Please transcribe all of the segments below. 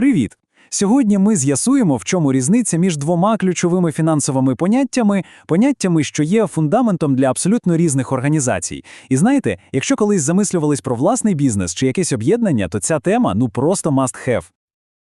Привіт! Сьогодні ми з'ясуємо, в чому різниця між двома ключовими фінансовими поняттями, поняттями, що є фундаментом для абсолютно різних організацій. І знаєте, якщо колись замислювались про власний бізнес чи якесь об'єднання, то ця тема ну просто must have.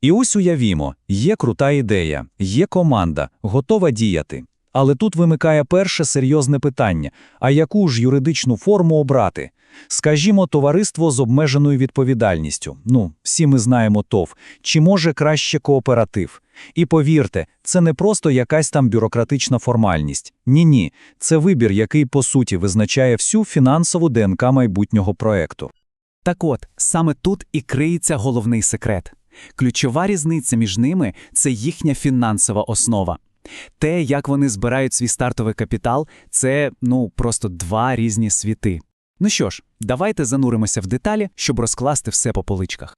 І ось уявімо, є крута ідея, є команда, готова діяти. Але тут вимикає перше серйозне питання: а яку ж юридичну форму обрати? Скажімо, товариство з обмеженою відповідальністю. Ну, всі ми знаємо ТОВ. Чи може краще кооператив? І повірте, це не просто якась там бюрократична формальність. Ні-ні, це вибір, який по суті визначає всю фінансову ДНК майбутнього проекту. Так от, саме тут і криється головний секрет. Ключова різниця між ними це їхня фінансова основа. Те, як вони збирають свій стартовий капітал, це ну просто два різні світи. Ну що ж, давайте зануримося в деталі, щоб розкласти все по поличках.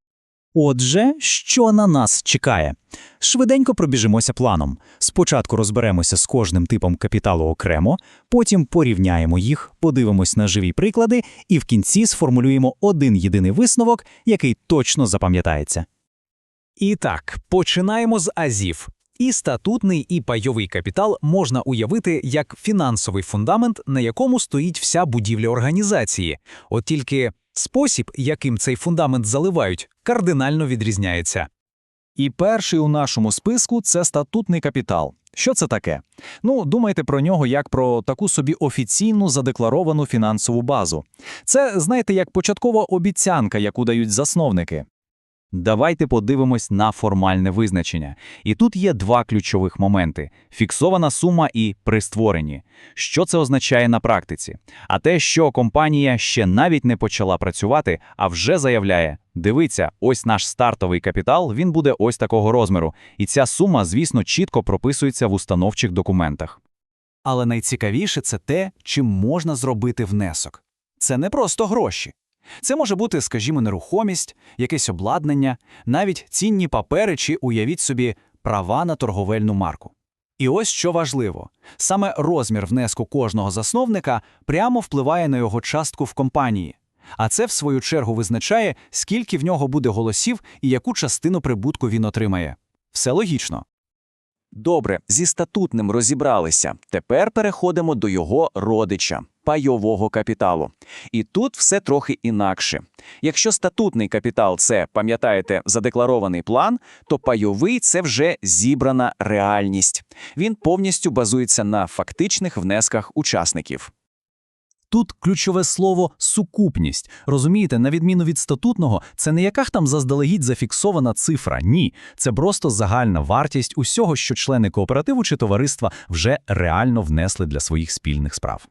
Отже, що на нас чекає? Швиденько пробіжимося планом. Спочатку розберемося з кожним типом капіталу окремо, потім порівняємо їх, подивимось на живі приклади і в кінці сформулюємо один єдиний висновок, який точно запам'ятається. І так, починаємо з азів. І статутний, і пайовий капітал можна уявити як фінансовий фундамент, на якому стоїть вся будівля організації. От тільки спосіб, яким цей фундамент заливають, кардинально відрізняється. І перший у нашому списку це статутний капітал. Що це таке? Ну, думайте про нього як про таку собі офіційну задекларовану фінансову базу. Це, знаєте, як початкова обіцянка, яку дають засновники. Давайте подивимось на формальне визначення. І тут є два ключових моменти: фіксована сума і при створенні. Що це означає на практиці? А те, що компанія ще навіть не почала працювати, а вже заявляє: дивіться, ось наш стартовий капітал, він буде ось такого розміру. І ця сума, звісно, чітко прописується в установчих документах. Але найцікавіше це те, чим можна зробити внесок. Це не просто гроші. Це може бути, скажімо, нерухомість, якесь обладнання, навіть цінні папери чи, уявіть собі, права на торговельну марку. І ось що важливо: саме розмір внеску кожного засновника прямо впливає на його частку в компанії. А це, в свою чергу, визначає, скільки в нього буде голосів і яку частину прибутку він отримає. Все логічно. Добре, зі статутним розібралися. Тепер переходимо до його родича пайового капіталу. І тут все трохи інакше. Якщо статутний капітал це, пам'ятаєте, задекларований план, то пайовий це вже зібрана реальність. Він повністю базується на фактичних внесках учасників. Тут ключове слово сукупність. Розумієте, на відміну від статутного, це не яка там заздалегідь зафіксована цифра. Ні, це просто загальна вартість усього, що члени кооперативу чи товариства вже реально внесли для своїх спільних справ.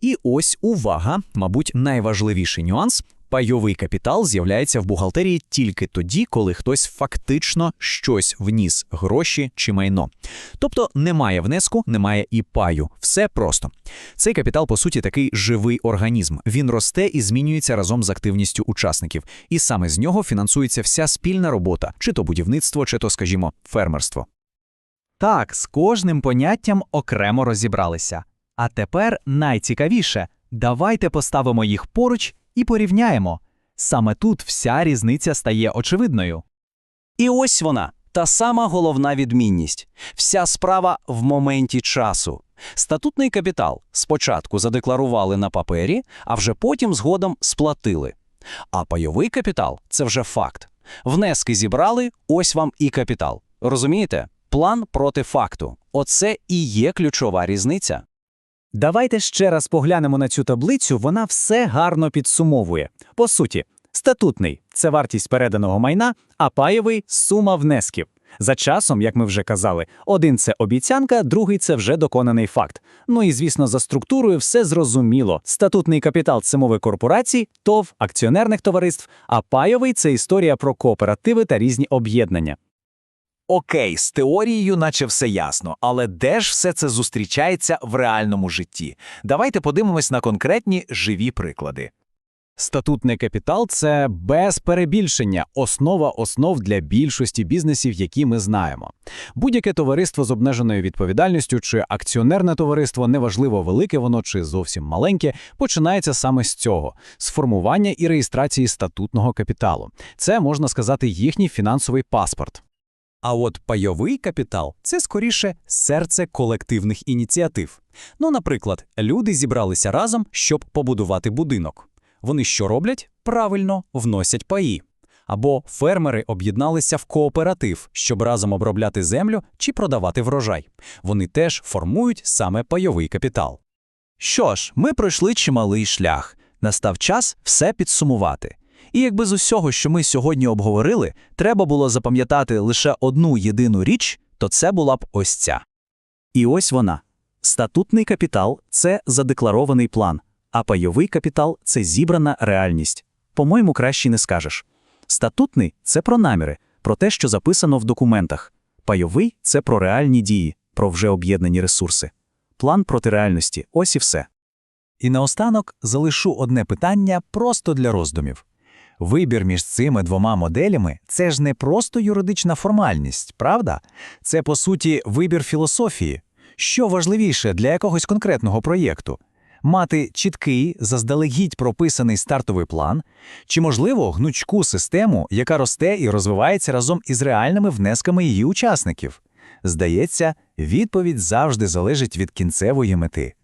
І ось увага, мабуть, найважливіший нюанс. Пайовий капітал з'являється в бухгалтерії тільки тоді, коли хтось фактично щось вніс гроші чи майно. Тобто немає внеску, немає і паю. Все просто. Цей капітал, по суті, такий живий організм. Він росте і змінюється разом з активністю учасників. І саме з нього фінансується вся спільна робота, чи то будівництво, чи то, скажімо, фермерство. Так, з кожним поняттям окремо розібралися. А тепер найцікавіше давайте поставимо їх поруч і порівняємо. Саме тут вся різниця стає очевидною. І ось вона, та сама головна відмінність. Вся справа в моменті часу. Статутний капітал спочатку задекларували на папері, а вже потім згодом сплатили. А пайовий капітал це вже факт. Внески зібрали, ось вам і капітал. Розумієте? План проти факту. Оце і є ключова різниця. Давайте ще раз поглянемо на цю таблицю, вона все гарно підсумовує. По суті, статутний це вартість переданого майна, а паєвий сума внесків. За часом, як ми вже казали, один це обіцянка, другий це вже доконаний факт. Ну і звісно, за структурою все зрозуміло. Статутний капітал це мови корпорацій, ТОВ, акціонерних товариств, а пайовий це історія про кооперативи та різні об'єднання. Окей, з теорією, наче все ясно, але де ж все це зустрічається в реальному житті? Давайте подивимось на конкретні живі приклади. Статутний капітал це без перебільшення основа основ для більшості бізнесів, які ми знаємо. Будь-яке товариство з обмеженою відповідальністю чи акціонерне товариство, неважливо велике воно чи зовсім маленьке, починається саме з цього з формування і реєстрації статутного капіталу. Це можна сказати їхній фінансовий паспорт. А от пайовий капітал це скоріше серце колективних ініціатив. Ну, наприклад, люди зібралися разом, щоб побудувати будинок. Вони що роблять? Правильно вносять паї. Або фермери об'єдналися в кооператив, щоб разом обробляти землю чи продавати врожай. Вони теж формують саме пайовий капітал. Що ж, ми пройшли чималий шлях. Настав час все підсумувати. І якби з усього, що ми сьогодні обговорили, треба було запам'ятати лише одну єдину річ, то це була б ось ця. І ось вона. Статутний капітал це задекларований план, а пайовий капітал це зібрана реальність. По-моєму, краще не скажеш. Статутний це про наміри, про те, що записано в документах. Пайовий це про реальні дії, про вже об'єднані ресурси. План проти реальності ось і все. І наостанок залишу одне питання просто для роздумів. Вибір між цими двома моделями це ж не просто юридична формальність, правда? Це, по суті, вибір філософії. Що важливіше для якогось конкретного проєкту? Мати чіткий, заздалегідь прописаний стартовий план, чи, можливо, гнучку систему, яка росте і розвивається разом із реальними внесками її учасників? Здається, відповідь завжди залежить від кінцевої мети.